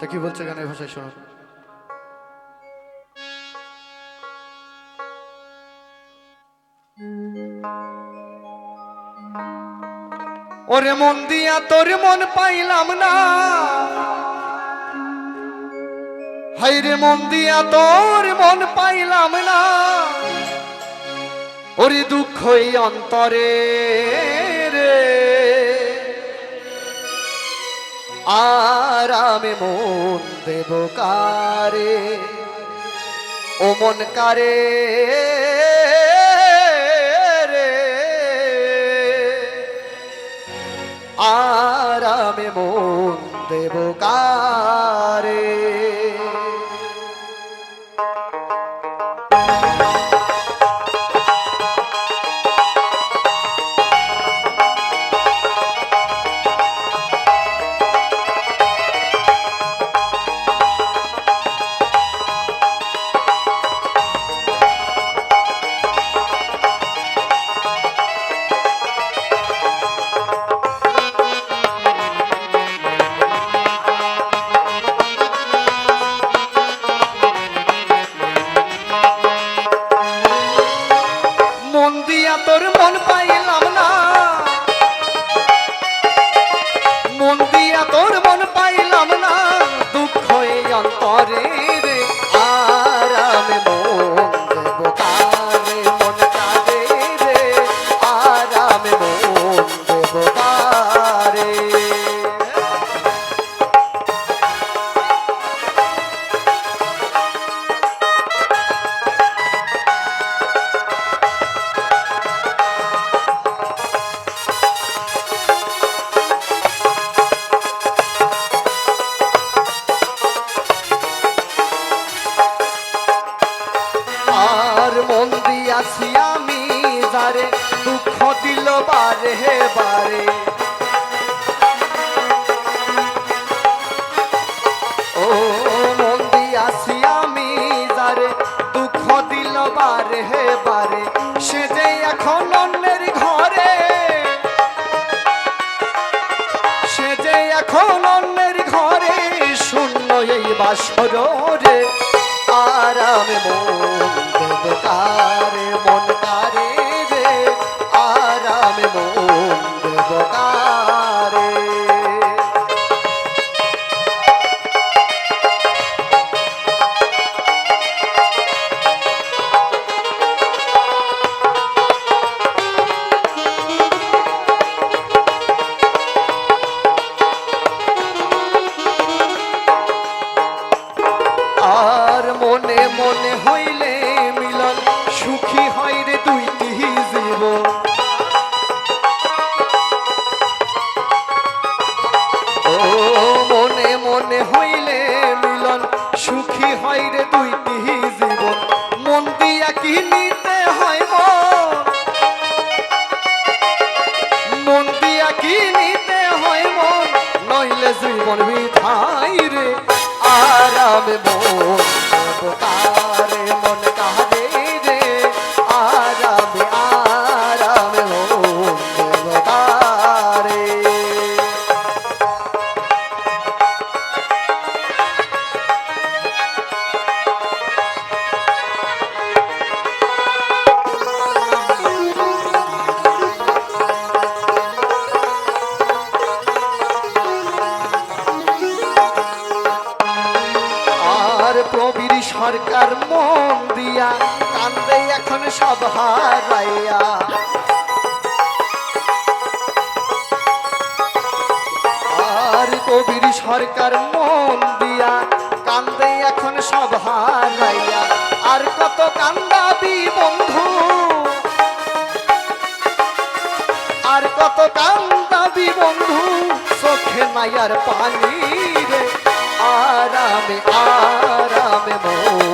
তা কি বলছে গানের ভাষায় শোনো ওরে মন দিয়া তোর মন পাইলাম না। হাইরে মন দিয়া তোর মন পাইলাম না। ওরে দুঃখ অন্তরে আরামে মন দেব কারে? ও মন কারে আরামে মন দেব কারে? যারে দুঃখ দিল বারে বারে। ও মন দিয়াছি আমি যারে, দুঃখ দিল বারে বারে। সে যে এখন অন্যের ঘরে, সে যে এখন অন্যের ঘরে, শূন্য এই বাসর রে। আরামে দেব কারে মন হয় রে দুইটি জীবন। মন দিয়া কি নিতে হয় মন? দিয়া কি নিতে হয় মন? নইলে জীবন বিধাই রে, আরামে মন। সরকার মন দিয়া কান্দে এখন সব হারাইয়া। আর কবির সরকার মন দিয়া কান্দে এখন সব হারাইয়া। আর কত কান্দাবি বন্ধু? আর কত কান্দাবি বন্ধু? চোখে মায়ার পানি রে, আরামে আ নমো